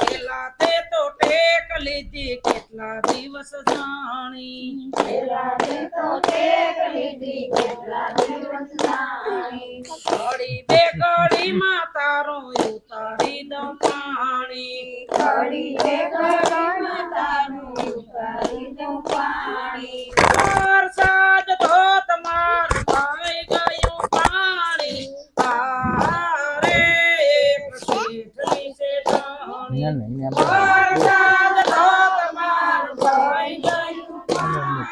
પેલા તે તો ટેક લીધી કેટલા દિવસ જાણી. પેલા તે તો ટેક લીધી કેટલા દિવસ જાણી. ઘડી બે ઘડી માં તારું ઉતારી દઉં પાણી. ઘડી બે ઘડી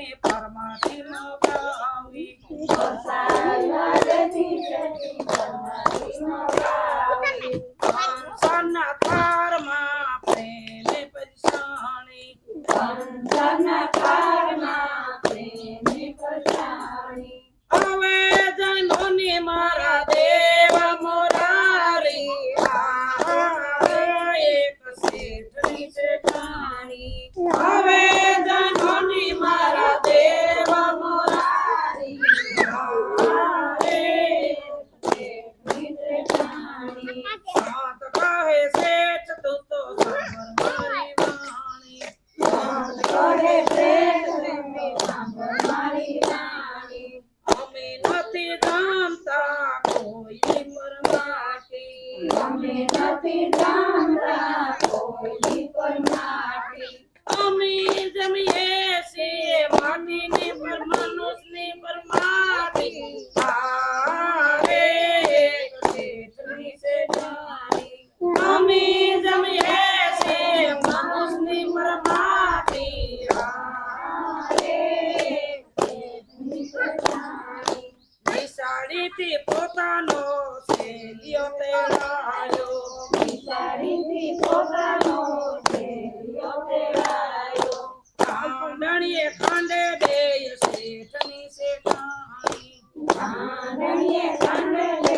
તે પરમાથી નવરાવી સંસારના તારમાં પ્રેમે પૈસાણી સંસારના તારમાં અમે જમીએ છીએ માનીને પરમાનુષની પરમાવી આવે અમે જમીએ છીએ માનુષની પરમાવી આવે વિશાળીથી પોતાનો છે દિયો તે લાયો સાડીથી પોતાનો ચેલ્યો તેડાયો કાંદણીએ કાંડે બે શેઠની શેઠાણી કાંદણીએ કાંડે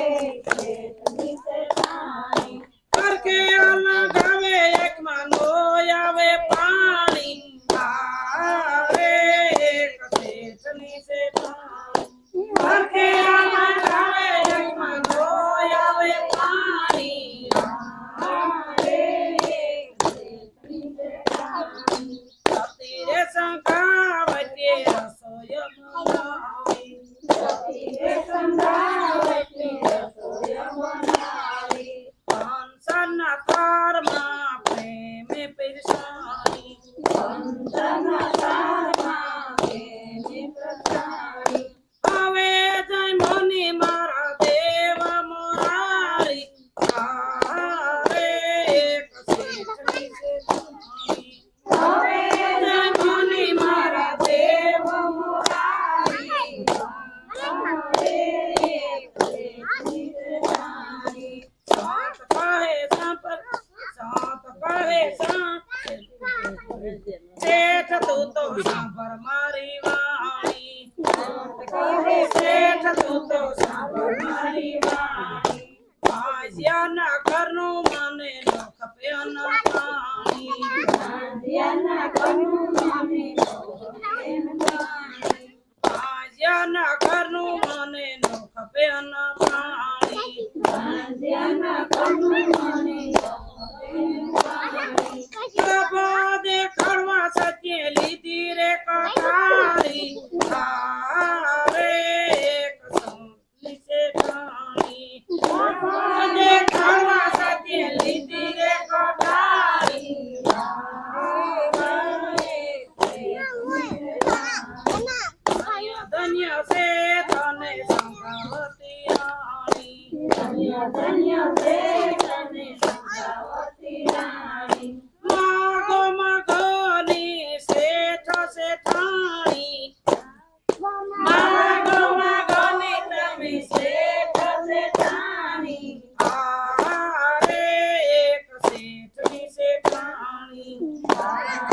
ચાલુ તો સાંભળ મારી વાણી ભાજ્યાના ઘરનું મને ન ખપે ન પાણી 你妈